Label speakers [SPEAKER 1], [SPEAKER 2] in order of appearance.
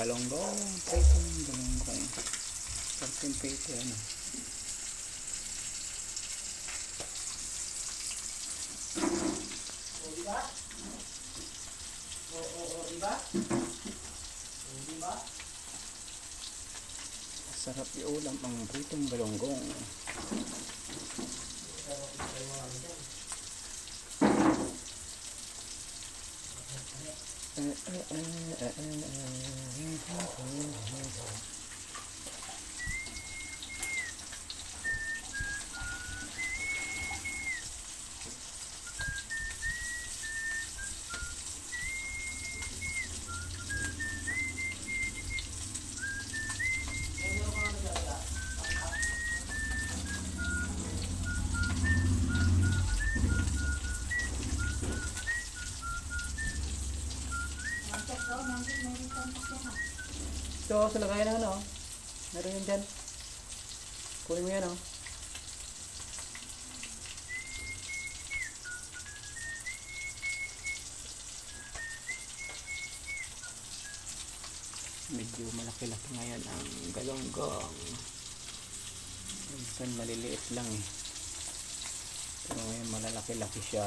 [SPEAKER 1] galonggong. Pritong galonggong. Sarting prito ano.
[SPEAKER 2] O, di ba? O, o, o? O, di ba?
[SPEAKER 1] Sarap iulam ang pritong galonggong.
[SPEAKER 2] Sarap yung kayo อ
[SPEAKER 1] Ito, sa lagayan na ano. Meron yun dyan. Kunin mo yan oh. Medyo malaki-laki ngayon ang galonggong. Minsan maliliit lang eh. Pero ngayon malalaki-laki siya.